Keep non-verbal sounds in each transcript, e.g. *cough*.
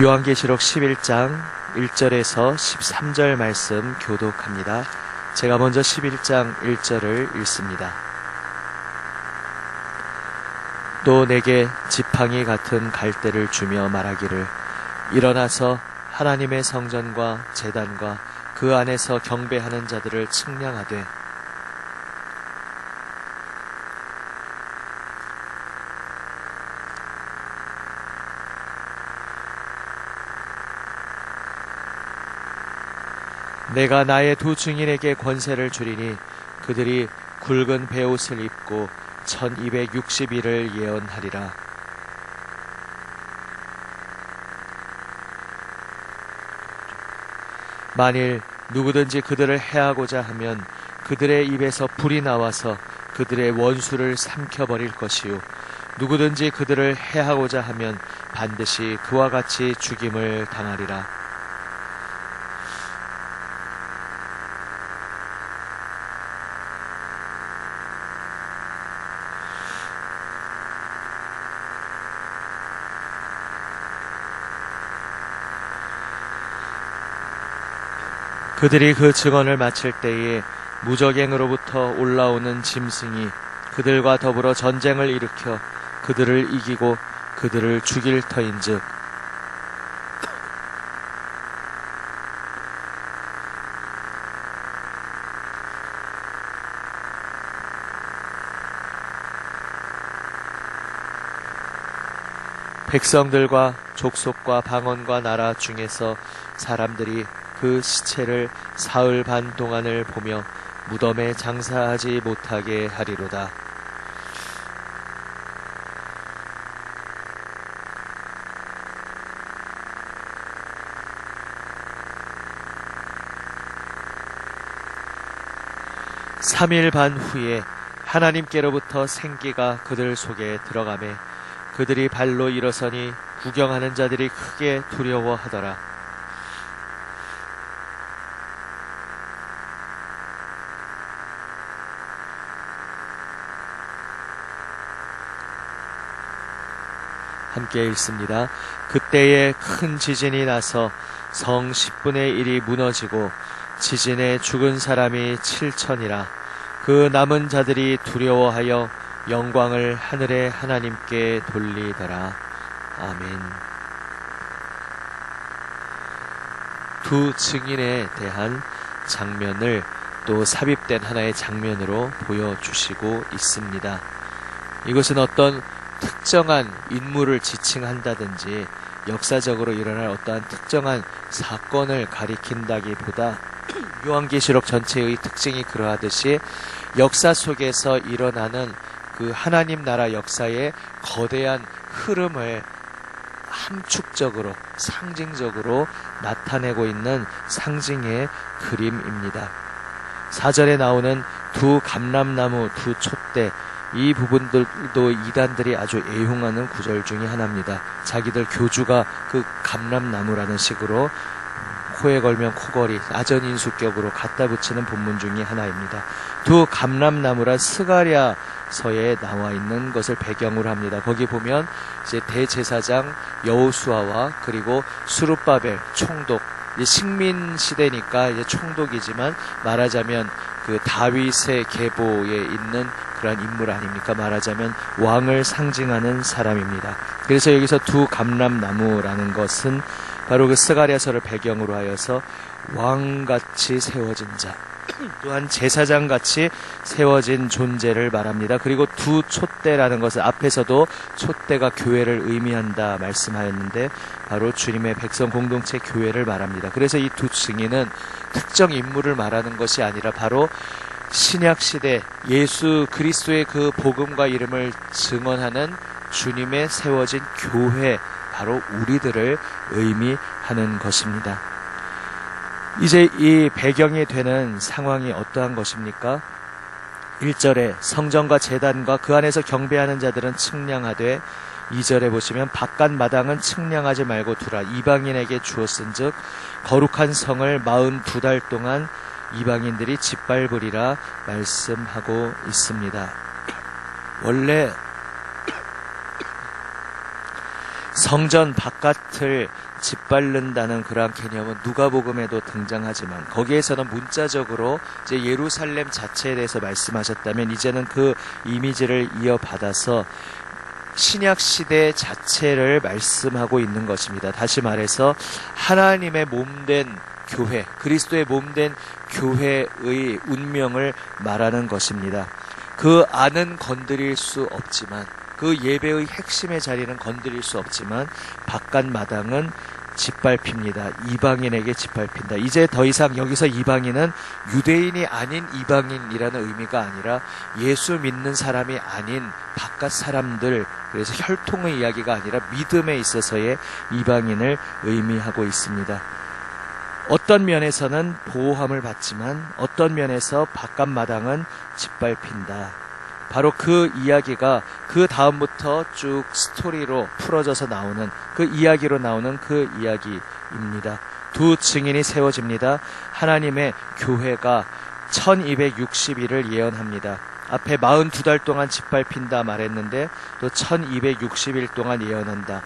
요한계시록 11장 1절에서 13절 말씀 교독합니다. 제가 먼저 11장 1절을 읽습니다. 또 내게 지팡이 같은 갈대를 주며 말하기를 일어나서 하나님의 성전과 재단과 그 안에서 경배하는 자들을 측량하되 내가 나의 두 증인에게 권세를 주리니 그들이 굵은 베옷을 입고 1260일을 예언하리라. 만일 누구든지 그들을 해하고자 하면 그들의 입에서 불이 나와서 그들의 원수를 삼켜버릴 것이요. 누구든지 그들을 해하고자 하면 반드시 그와 같이 죽임을 당하리라. 그들이 그 증언을 마칠 때에 무적행으로부터 올라오는 짐승이 그들과 더불어 전쟁을 일으켜 그들을 이기고 그들을 죽일 터인즉. 백성들과 족속과 방언과 나라 중에서 사람들이 그 시체를 사흘 반 동안을 보며 무덤에 장사하지 못하게 하리로다. 삼일 반 후에 하나님께로부터 생기가 그들 속에 들어가매 그들이 발로 일어서니 구경하는 자들이 크게 두려워하더라. 함께 읽습니다. 그때에 큰 지진이 나서 성 10분의 1이 무너지고 지진에 죽은 사람이 7천이라 그 남은 자들이 두려워하여 영광을 하늘의 하나님께 돌리더라. 아멘. 두 증인에 대한 장면을 또 삽입된 하나의 장면으로 보여주시고 있습니다. 이것은 어떤 특정한 인물을 지칭한다든지 역사적으로 일어날 어떠한 특정한 사건을 가리킨다기보다 요한계시록 전체의 특징이 그러하듯이 역사 속에서 일어나는 그 하나님 나라 역사의 거대한 흐름을 함축적으로 상징적으로 나타내고 있는 상징의 그림입니다. 사절에 나오는 두 감람나무, 두 촛대, 이 부분들도 이단들이 아주 애용하는 구절 중의 하나입니다. 자기들 교주가 그 감람나무라는 식으로 코에 걸면 코걸이, 아전인수격으로 갖다 붙이는 본문 중의 하나입니다. 두 감람나무란 스가랴 서에 나와 있는 것을 배경으로 합니다. 거기 보면 이제 대제사장 여호수아와 그리고 수르바벨 총독 식민 시대니까 이제 총독이지만 말하자면 그 다윗의 계보에 있는 그러한 인물 아닙니까? 말하자면 왕을 상징하는 사람입니다. 그래서 여기서 두 감람나무라는 것은 바로 그 스가랴서를 배경으로 하여서 왕같이 세워진 자, *clears throat* 또한 제사장 같이 세워진 존재를 말합니다. 그리고 두 촛대라는 것은 앞에서도 촛대가 교회를 의미한다 말씀하였는데 바로 주님의 백성 공동체 교회를 말합니다. 그래서 이 두 증인은 특정 인물을 말하는 것이 아니라 바로 신약 시대 예수 그리스도의 그 복음과 이름을 증언하는 주님의 세워진 교회 바로 우리들을 의미하는 것입니다. 이제 이 배경이 되는 상황이 어떠한 것입니까? 1절에 성전과 재단과 그 안에서 경배하는 자들은 측량하되 2절에 보시면 바깥 마당은 측량하지 말고 두라 이방인에게 주었은즉 거룩한 성을 42달 동안 이방인들이 짓밟으리라 말씀하고 있습니다. 원래 성전 바깥을 짓밟는다는 그러한 개념은 누가복음에도 등장하지만 거기에서는 문자적으로 이제 예루살렘 자체에 대해서 말씀하셨다면 이제는 그 이미지를 이어받아서 신약 시대 자체를 말씀하고 있는 것입니다. 다시 말해서 하나님의 몸된 교회, 그리스도의 몸 된 교회의 운명을 말하는 것입니다. 그 안은 건드릴 수 없지만 그 예배의 핵심의 자리는 건드릴 수 없지만 바깥 마당은 짓밟힙니다. 이방인에게 짓밟힌다. 이제 더 이상 여기서 이방인은 유대인이 아닌 이방인이라는 의미가 아니라 예수 믿는 사람이 아닌 바깥 사람들, 그래서 혈통의 이야기가 아니라 믿음에 있어서의 이방인을 의미하고 있습니다. 어떤 면에서는 보호함을 받지만 어떤 면에서 바깥 마당은 짓밟힌다. 바로 그 이야기가 그 다음부터 쭉 스토리로 풀어져서 나오는 그 이야기로 나오는 그 이야기입니다. 두 증인이 세워집니다. 하나님의 교회가 1260일을 예언합니다. 앞에 42달 동안 짓밟힌다 말했는데 또 1260일 동안 예언한다.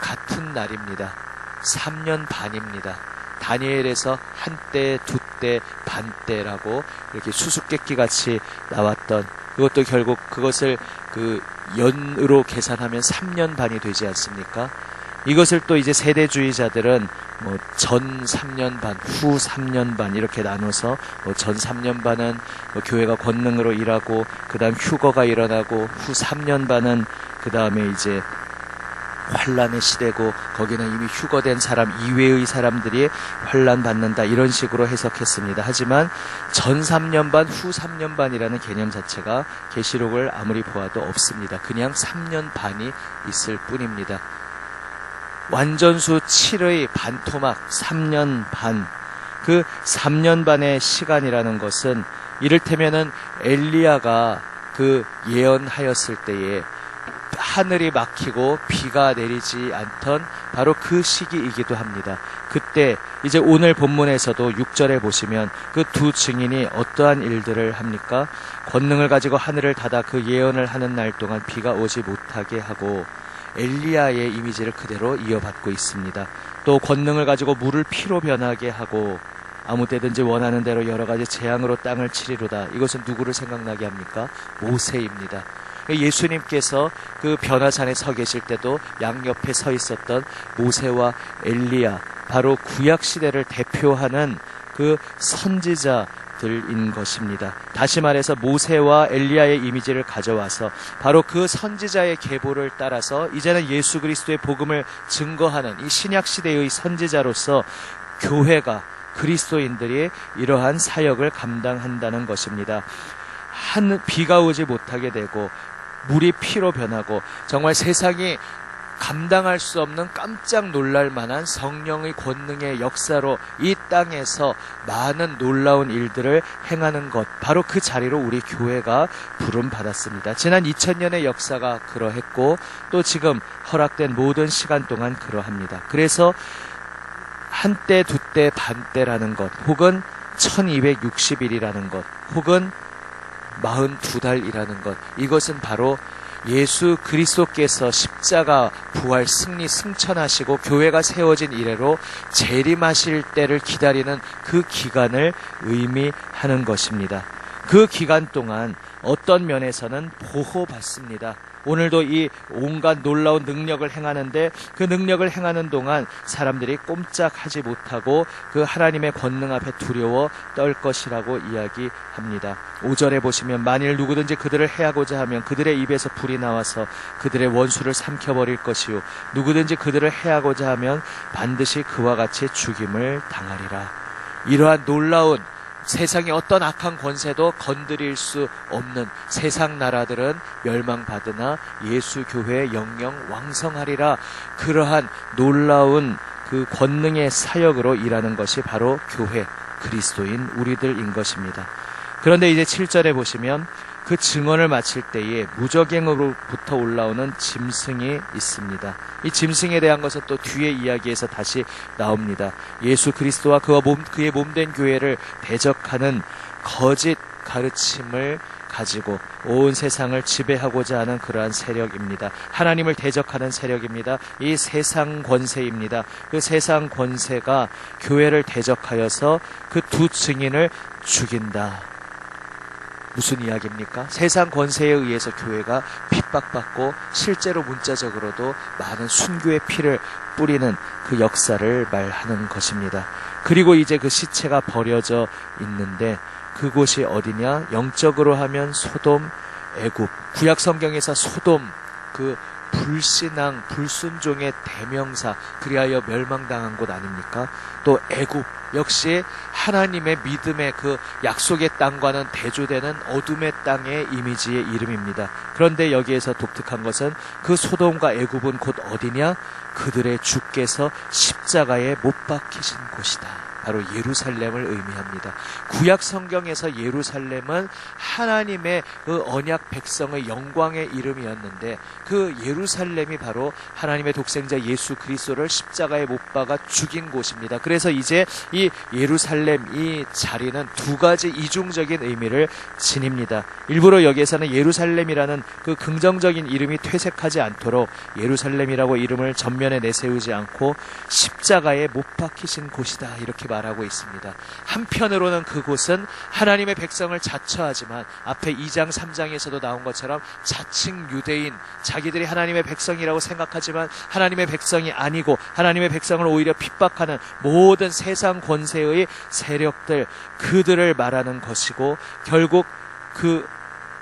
같은 날입니다. 3년 반입니다. 다니엘에서 한때, 두때, 반때라고 이렇게 수수께끼 같이 나왔던 그것도 결국 그것을 그 연으로 계산하면 3년 반이 되지 않습니까? 이것을 또 이제 세대주의자들은 뭐 전 3년 반, 후 3년 반 이렇게 나눠서 뭐 전 3년 반은 뭐 교회가 권능으로 일하고 그다음 휴거가 일어나고 후 3년 반은 그다음에 이제 환란의 시대고 거기는 이미 휴거된 사람 이외의 사람들이 환란 받는다 이런 식으로 해석했습니다. 하지만 전 3년 반, 후 3년 반이라는 개념 자체가 계시록을 아무리 보아도 없습니다. 그냥 3년 반이 있을 뿐입니다. 완전수 7의 반토막 3년 반. 그 3년 반의 시간이라는 것은 이를테면은 엘리야가 그 예언하였을 때에 하늘이 막히고 비가 내리지 않던 바로 그 시기이기도 합니다. 그때 이제 오늘 본문에서도 6절에 보시면 그 두 증인이 어떠한 일들을 합니까? 권능을 가지고 하늘을 닫아 그 예언을 하는 날 동안 비가 오지 못하게 하고 엘리야의 이미지를 그대로 이어받고 있습니다. 또 권능을 가지고 물을 피로 변하게 하고 아무 때든지 원하는 대로 여러 가지 재앙으로 땅을 치리로다. 이것은 누구를 생각나게 합니까? 모세입니다. 예수님께서 그 변화산에 서 계실 때도 양옆에 서 있었던 모세와 엘리야, 바로 구약 시대를 대표하는 그 선지자 들인 것입니다. 다시 말해서 모세와 엘리야의 이미지를 가져와서 바로 그 선지자의 계보를 따라서 이제는 예수 그리스도의 복음을 증거하는 이 신약 시대의 선지자로서 교회가 그리스도인들이 이러한 사역을 감당한다는 것입니다. 한 비가 오지 못하게 되고 물이 피로 변하고 정말 세상이 감당할 수 없는 깜짝 놀랄 만한 성령의 권능의 역사로 이 땅에서 많은 놀라운 일들을 행하는 것 바로 그 자리로 우리 교회가 부름 받았습니다. 지난 2000년의 역사가 그러했고 또 지금 허락된 모든 시간 동안 그러합니다. 그래서 한때 두때 반때라는 것 혹은 1260일이라는 것 혹은 42달이라는 것 이것은 바로 예수 그리스도께서 십자가 부활 승리 승천하시고 교회가 세워진 이래로 재림하실 때를 기다리는 그 기간을 의미하는 것입니다. 그 기간 동안 어떤 면에서는 보호받습니다. 오늘도 이 온갖 놀라운 능력을 행하는데 그 능력을 행하는 동안 사람들이 꼼짝하지 못하고 그 하나님의 권능 앞에 두려워 떨 것이라고 이야기합니다. 5절에 보시면 만일 누구든지 그들을 해하고자 하면 그들의 입에서 불이 나와서 그들의 원수를 삼켜버릴 것이요 누구든지 그들을 해하고자 하면 반드시 그와 같이 죽임을 당하리라. 이러한 놀라운 세상의 어떤 악한 권세도 건드릴 수 없는 세상 나라들은 멸망받으나 예수 교회의 영영 왕성하리라. 그러한 놀라운 그 권능의 사역으로 일하는 것이 바로 교회 그리스도인 우리들인 것입니다. 그런데 이제 7절에 보시면 그 증언을 마칠 때에 무적행으로부터 올라오는 짐승이 있습니다. 이 짐승에 대한 것은 또 뒤에 이야기에서 다시 나옵니다. 예수 그리스도와 그와 몸, 그의 몸된 교회를 대적하는 거짓 가르침을 가지고 온 세상을 지배하고자 하는 그러한 세력입니다. 하나님을 대적하는 세력입니다. 이 세상 권세입니다. 그 세상 권세가 교회를 대적하여서 그 두 증인을 죽인다. 무슨 이야기입니까? 세상 권세에 의해서 교회가 핍박받고 실제로 문자적으로도 많은 순교의 피를 뿌리는 그 역사를 말하는 것입니다. 그리고 이제 그 시체가 버려져 있는데 그곳이 어디냐? 영적으로 하면 소돔, 애굽. 구약 성경에서 소돔 그 불신앙, 불순종의 대명사, 그리하여 멸망당한 곳 아닙니까? 또 애굽 역시 하나님의 믿음의 그 약속의 땅과는 대조되는 어둠의 땅의 이미지의 이름입니다. 그런데 여기에서 독특한 것은 그 소돔과 애굽은 곧 어디냐? 그들의 주께서 십자가에 못 박히신 곳이다. 바로 예루살렘을 의미합니다. 구약 성경에서 예루살렘은 하나님의 그 언약 백성의 영광의 이름이었는데 그 예루살렘이 바로 하나님의 독생자 예수 그리스도를 십자가에 못 박아 죽인 곳입니다. 그래서 이제 이 예루살렘 이 자리는 두 가지 이중적인 의미를 지닙니다. 일부러 여기에서는 예루살렘이라는 그 긍정적인 이름이 퇴색하지 않도록 예루살렘이라고 이름을 전면에 내세우지 않고 십자가에 못 박히신 곳이다 이렇게 말 하고 있습니다. 한편으로는 그곳은 하나님의 백성을 자처하지만 앞에 2장 3장에서도 나온 것처럼 자칭 유대인 자기들이 하나님의 백성이라고 생각하지만 하나님의 백성이 아니고 하나님의 백성을 오히려 핍박하는 모든 세상 권세의 세력들 그들을 말하는 것이고 결국 그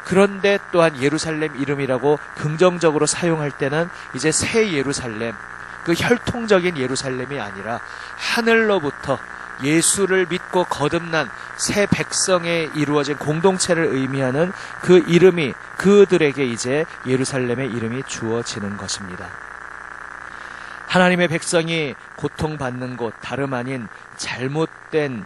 그런데 또한 예루살렘 이름이라고 긍정적으로 사용할 때는 이제 새 예루살렘 그 혈통적인 예루살렘이 아니라 하늘로부터 예수를 믿고 거듭난 새 백성에 이루어진 공동체를 의미하는 그 이름이 그들에게 이제 예루살렘의 이름이 주어지는 것입니다. 하나님의 백성이 고통받는 곳 다름 아닌 잘못된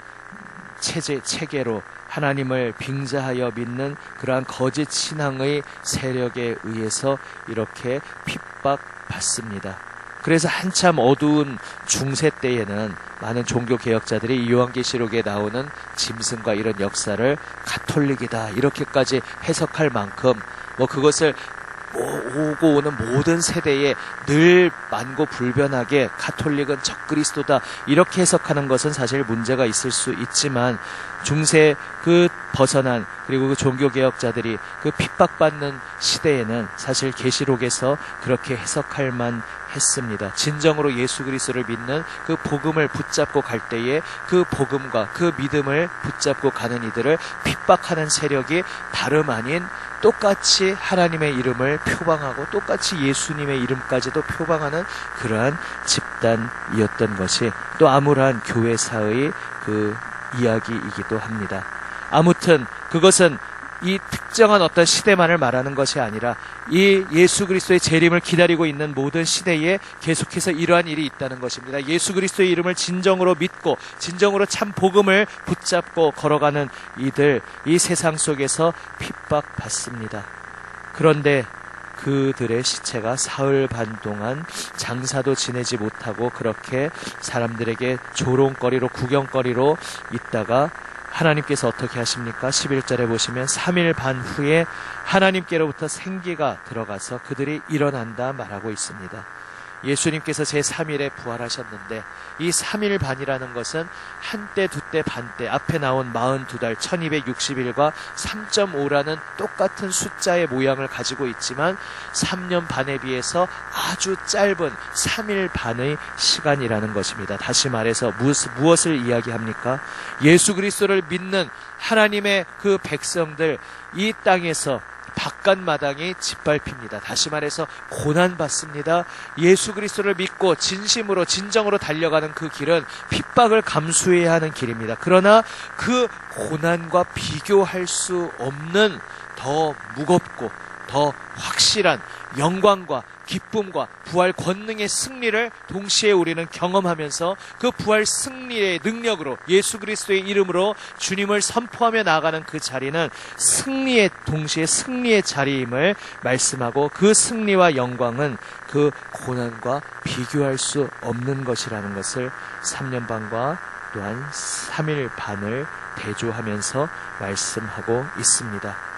체제 체계로 하나님을 빙자하여 믿는 그러한 거짓 신앙의 세력에 의해서 이렇게 핍박받습니다. 그래서 한참 어두운 중세 때에는 많은 종교 개혁자들이 이 요한계시록에 나오는 짐승과 이런 역사를 가톨릭이다 이렇게까지 해석할 만큼 뭐 그것을 오고 오는 모든 세대에 늘 만고 불변하게 가톨릭은 적그리스도다 이렇게 해석하는 것은 사실 문제가 있을 수 있지만 중세 그 벗어난 그리고 그 종교 개혁자들이 그 핍박받는 시대에는 사실 계시록에서 그렇게 해석할 만 했습니다. 진정으로 예수 그리스도를 믿는 그 복음을 붙잡고 갈 때에 그 복음과 그 믿음을 붙잡고 가는 이들을 핍박하는 세력이 다름 아닌 똑같이 하나님의 이름을 표방하고 똑같이 예수님의 이름까지도 표방하는 그러한 집단이었던 것이 또 암울한 교회사의 그 이야기이기도 합니다. 아무튼 그것은 이 특정한 어떤 시대만을 말하는 것이 아니라 이 예수 그리스도의 재림을 기다리고 있는 모든 시대에 계속해서 이러한 일이 있다는 것입니다. 예수 그리스도의 이름을 진정으로 믿고 진정으로 참 복음을 붙잡고 걸어가는 이들 이 세상 속에서 핍박받습니다. 그런데 그들의 시체가 사흘 반 동안 장사도 지내지 못하고 그렇게 사람들에게 조롱거리로 구경거리로 있다가 하나님께서 어떻게 하십니까? 11절에 보시면 3일 반 후에 하나님께로부터 생기가 들어가서 그들이 일어난다 말하고 있습니다. 예수님께서 제3일에 부활하셨는데 이 3일 반이라는 것은 한때, 두때, 반때 앞에 나온 42달 1260일과 3.5라는 똑같은 숫자의 모양을 가지고 있지만 3년 반에 비해서 아주 짧은 3일 반의 시간이라는 것입니다. 다시 말해서 무엇, 무엇을 이야기합니까? 예수 그리스도를 믿는 하나님의 그 백성들 이 땅에서 바깥 마당이 짓밟힙니다. 다시 말해서 고난 받습니다. 예수 그리스도를 믿고 진심으로 진정으로 달려가는 그 길은 핍박을 감수해야 하는 길입니다. 그러나 그 고난과 비교할 수 없는 더 무겁고 더 확실한 영광과 기쁨과 부활 권능의 승리를 동시에 우리는 경험하면서 그 부활 승리의 능력으로 예수 그리스도의 이름으로 주님을 선포하며 나아가는 그 자리는 승리의 동시에 승리의 자리임을 말씀하고 그 승리와 영광은 그 고난과 비교할 수 없는 것이라는 것을 3년 반과 또한 3일 반을 대조하면서 말씀하고 있습니다.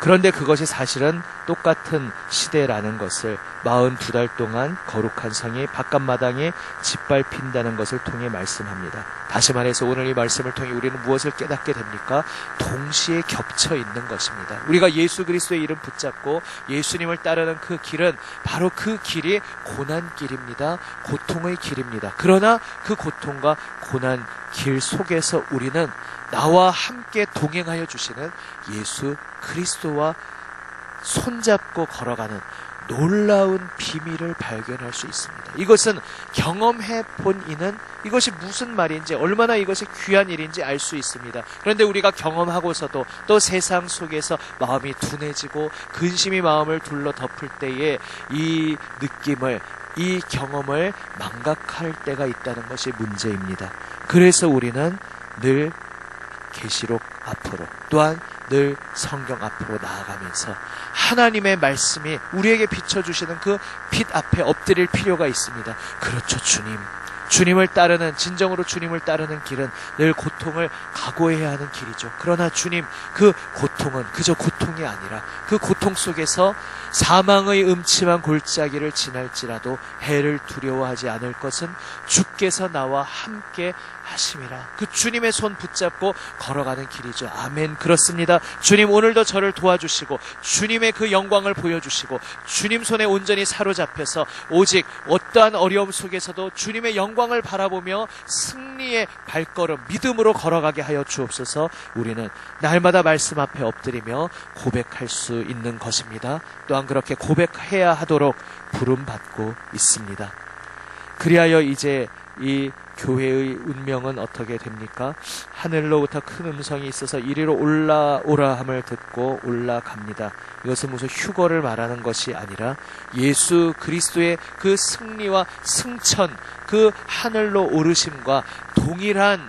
그런데 그것이 사실은 똑같은 시대라는 것을 42달 동안 거룩한 성이 바깥마당에 짓밟힌다는 것을 통해 말씀합니다. 다시 말해서 오늘 이 말씀을 통해 우리는 무엇을 깨닫게 됩니까? 동시에 겹쳐 있는 것입니다. 우리가 예수 그리스도의 이름 붙잡고 예수님을 따르는 그 길은 바로 그 길이 고난 길입니다. 고통의 길입니다. 그러나 그 고통과 고난 길 속에서 우리는 나와 함께 동행하여 주시는 예수 그리스도와 손잡고 걸어가는 놀라운 비밀을 발견할 수 있습니다. 이것은 경험해 본 이는 이것이 무슨 말인지 얼마나 이것이 귀한 일인지 알 수 있습니다. 그런데 우리가 경험하고서도 또 세상 속에서 마음이 둔해지고 근심이 마음을 둘러 덮을 때에 이 느낌을 이 경험을 망각할 때가 있다는 것이 문제입니다. 그래서 우리는 늘 계시록 앞으로 또한 늘 성경 앞으로 나아가면서 하나님의 말씀이 우리에게 비춰주시는 그 빛 앞에 엎드릴 필요가 있습니다. 그렇죠, 주님. 주님을 따르는, 진정으로 주님을 따르는 길은 늘 고통을 각오해야 하는 길이죠. 그러나 주님, 그 고통은 그저 고통이 아니라 그 고통 속에서 사망의 음침한 골짜기를 지날지라도 해를 두려워하지 않을 것은 주께서 나와 함께 하심이라. 그 주님의 손 붙잡고 걸어가는 길이죠. 아멘. 그렇습니다. 주님 오늘도 저를 도와주시고 주님의 그 영광을 보여주시고 주님 손에 온전히 사로잡혀서 오직 어떠한 어려움 속에서도 주님의 영광 을 바라보며 승리의 발걸음 믿음으로 걸어가게 하여 주옵소서. 우리는 날마다 말씀 앞에 엎드리며 고백할 수 있는 것입니다. 또한 그렇게 고백해야 하도록 부름 받고 있습니다. 그리하여 이제 이 교회의 운명은 어떻게 됩니까? 하늘로부터 큰 음성이 있어서 이리로 올라오라 함을 듣고 올라갑니다. 이것은 무슨 휴거를 말하는 것이 아니라 예수 그리스도의 그 승리와 승천, 그 하늘로 오르심과 동일한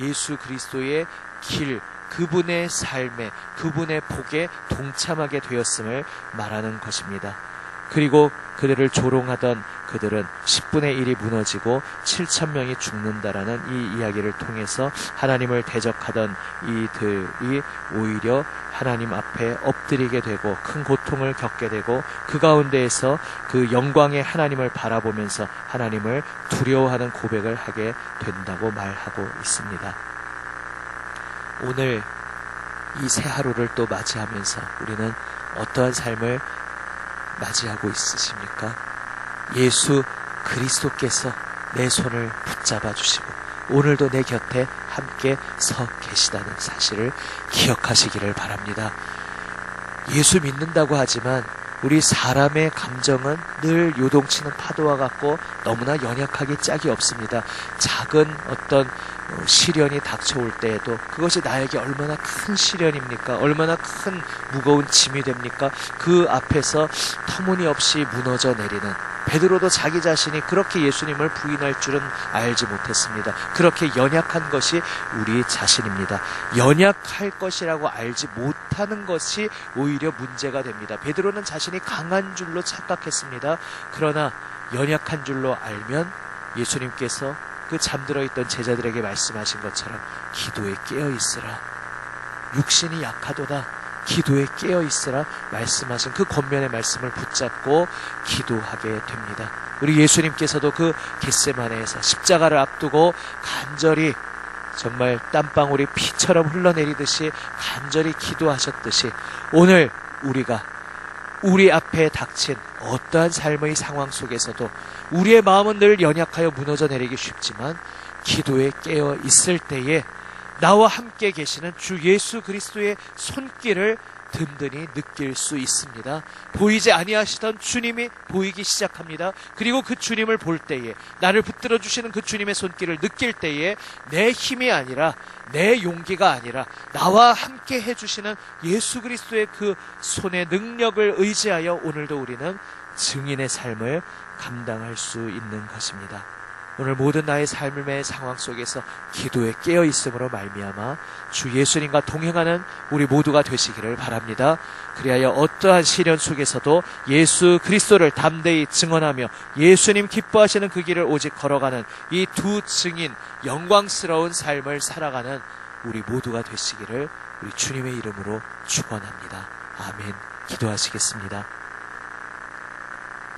예수 그리스도의 길, 그분의 삶에, 그분의 복에 동참하게 되었음을 말하는 것입니다. 그리고 그들을 조롱하던 그들은 10분의 1이 무너지고 7천 명이 죽는다라는 이 이야기를 통해서 하나님을 대적하던 이들이 오히려 하나님 앞에 엎드리게 되고 큰 고통을 겪게 되고 그 가운데에서 그 영광의 하나님을 바라보면서 하나님을 두려워하는 고백을 하게 된다고 말하고 있습니다. 오늘 이 새 하루를 또 맞이하면서 우리는 어떠한 삶을 맞이하고 있으십니까? 예수 그리스도께서 내 손을 붙잡아 주시고 오늘도 내 곁에 함께 서 계시다는 사실을 기억하시기를 바랍니다. 예수 믿는다고 하지만 우리 사람의 감정은 늘 요동치는 파도와 같고 너무나 연약하기 짝이 없습니다. 작은 어떤 어, 시련이 닥쳐올 때에도 그것이 나에게 얼마나 큰 시련입니까? 얼마나 큰 무거운 짐이 됩니까? 그 앞에서 터무니없이 무너져 내리는 베드로도 자기 자신이 그렇게 예수님을 부인할 줄은 알지 못했습니다. 그렇게 연약한 것이 우리 자신입니다. 연약할 것이라고 알지 못하는 것이 오히려 문제가 됩니다. 베드로는 자신이 강한 줄로 착각했습니다. 그러나 연약한 줄로 알면 예수님께서 그 잠들어 있던 제자들에게 말씀하신 것처럼 기도에 깨어 있으라. 육신이 약하도다. 기도에 깨어 있으라 말씀하신 그 권면의 말씀을 붙잡고 기도하게 됩니다. 우리 예수님께서도 그 겟세마네에서 십자가를 앞두고 간절히 정말 땀방울이 피처럼 흘러내리듯이 간절히 기도하셨듯이 오늘 우리가 우리 앞에 닥친 어떠한 삶의 상황 속에서도 우리의 마음은 늘 연약하여 무너져 내리기 쉽지만 기도에 깨어 있을 때에 나와 함께 계시는 주 예수 그리스도의 손길을 든든히 느낄 수 있습니다. 보이지 아니하시던 주님이 보이기 시작합니다. 그리고 그 주님을 볼 때에 나를 붙들어 주시는 그 주님의 손길을 느낄 때에 내 힘이 아니라 내 용기가 아니라 나와 함께 해 주시는 예수 그리스도의 그 손의 능력을 의지하여 오늘도 우리는 증인의 삶을 감당할 수 있는 것입니다. 오늘 모든 나의 삶의 상황 속에서 기도에 깨어 있음으로 말미암아 주 예수님과 동행하는 우리 모두가 되시기를 바랍니다. 그리하여 어떠한 시련 속에서도 예수 그리스도를 담대히 증언하며 예수님 기뻐하시는 그 길을 오직 걸어가는 이 두 증인 영광스러운 삶을 살아가는 우리 모두가 되시기를 우리 주님의 이름으로 축원합니다. 아멘 기도하시겠습니다.